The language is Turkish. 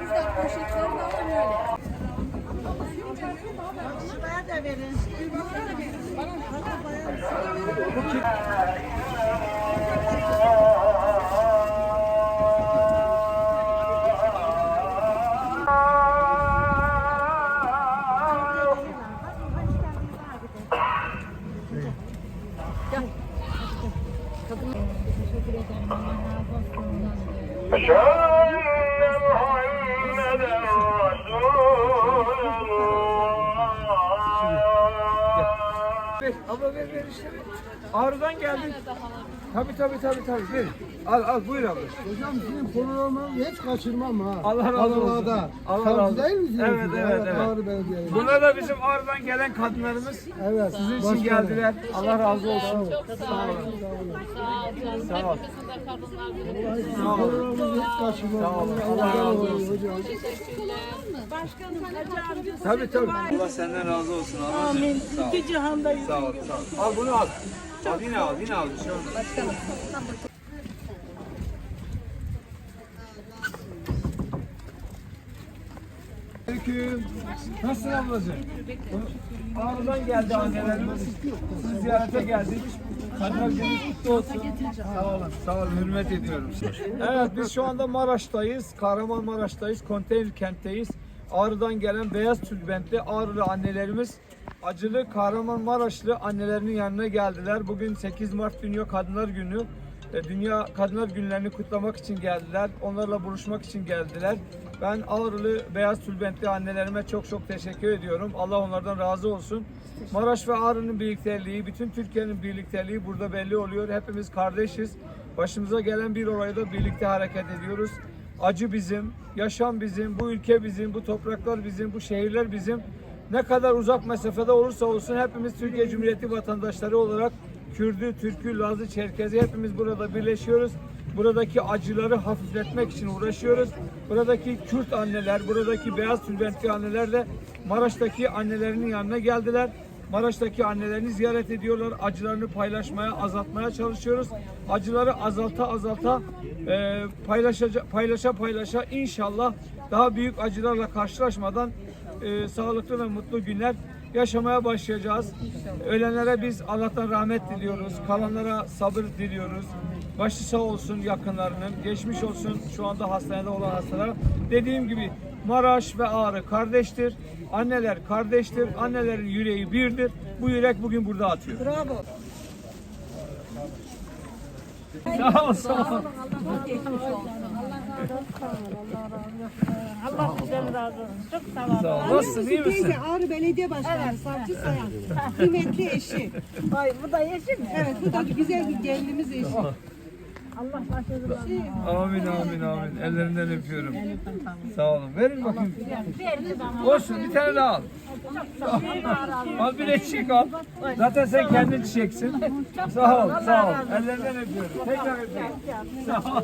Bizden poşetleri de alın öyle. Şuraya da verin. Teşekkür ederim. Abla ver ver işte. Ağrı'dan geldik. Tabii tabii tabii tabii. Ver. Al al buyur abla. Hocam sizin programı hiç kaçırmam ha. Allah razı olsun. Adana'da. Allah razı olsun. değil misiniz? Evet, siz? evet, evet. Ağrı Belediye. Bunlar da bizim Ağrı'dan gelen kadınlarımız. Evet. Sizin için başkanım. geldiler. Allah razı olsun. Sağ olun. Sağ olun. Hepimizin de kadınlar günü. Sizin programı hiç kaçırmam. Sağ olun. Allah Allah razı olsun. olsun hocam. Tabii tabii. Allah senden razı olsun. Amin. İki cihandayız. Sağ ol. Sağ ol. Al bunu al. Al yine al. Yine al. Olmaz. Aleyküm. Nasılsın ablacığım? Ağrı'dan geldi annelerimiz. Sizi ziyarete geldik. Kadınlar gününüz kutlu olsun. Sağ olun. Sağ olun. Hürmet ediyorum. Evet biz şu anda Maraş'tayız. Kahramanmaraş'tayız. Konteyner kentteyiz. Ağrı'dan gelen beyaz tülbentli Ağrılı annelerimiz acılı Kahramanmaraşlı annelerinin yanına geldiler. Bugün 8 Mart Dünya Kadınlar Günü. E, Dünya Kadınlar Günlerini kutlamak için geldiler. Onlarla buluşmak için geldiler. Ben Ağrılı beyaz tülbentli annelerime çok çok teşekkür ediyorum. Allah onlardan razı olsun. Maraş ve Ağrı'nın birlikteliği, bütün Türkiye'nin birlikteliği burada belli oluyor. Hepimiz kardeşiz. Başımıza gelen bir olayda birlikte hareket ediyoruz. Acı bizim, yaşam bizim, bu ülke bizim, bu topraklar bizim, bu şehirler bizim. Ne kadar uzak mesafede olursa olsun hepimiz Türkiye Cumhuriyeti vatandaşları olarak Kürdü, Türkü, Lazı, Çerkezi hepimiz burada birleşiyoruz. Buradaki acıları hafifletmek için uğraşıyoruz. Buradaki Kürt anneler, buradaki beyaz tülbentli anneler de Maraş'taki annelerinin yanına geldiler. Maraş'taki annelerini ziyaret ediyorlar. Acılarını paylaşmaya, azaltmaya çalışıyoruz. Acıları azalta azalta e, paylaşa, paylaşa inşallah daha büyük acılarla karşılaşmadan e, sağlıklı ve mutlu günler yaşamaya başlayacağız. Ölenlere biz Allah'tan rahmet diliyoruz. Kalanlara sabır diliyoruz. Başı sağ olsun yakınlarının. Geçmiş olsun şu anda hastanede olan hastalara. Dediğim gibi Maraş ve Ağrı kardeştir. Anneler kardeştir. Annelerin yüreği birdir. Bu yürek bugün burada atıyor. Bravo. Sağ ol, sağ ol. Allah sizden razı olsun. Çok sağ olun. Sağ ol. Nasılsın, iyi misin? Teyze Ağrı Belediye Başkanı Savcı Sayan. Kıymetli eşi. Ay bu da eşi mi? Evet bu da güzel bir gelinimiz eşi. Allah başınızdan. Amin amin amin. Ellerinden öpüyorum. Sağ olun. Verin bakayım. Verdi bana. Olsun bir tane daha al. Al bir de çiçek al. Zaten sen kendin çiçeksin. Sağ ol, sağ ol. Ellerinden öpüyorum. Tekrar öpüyorum. Sağ ol.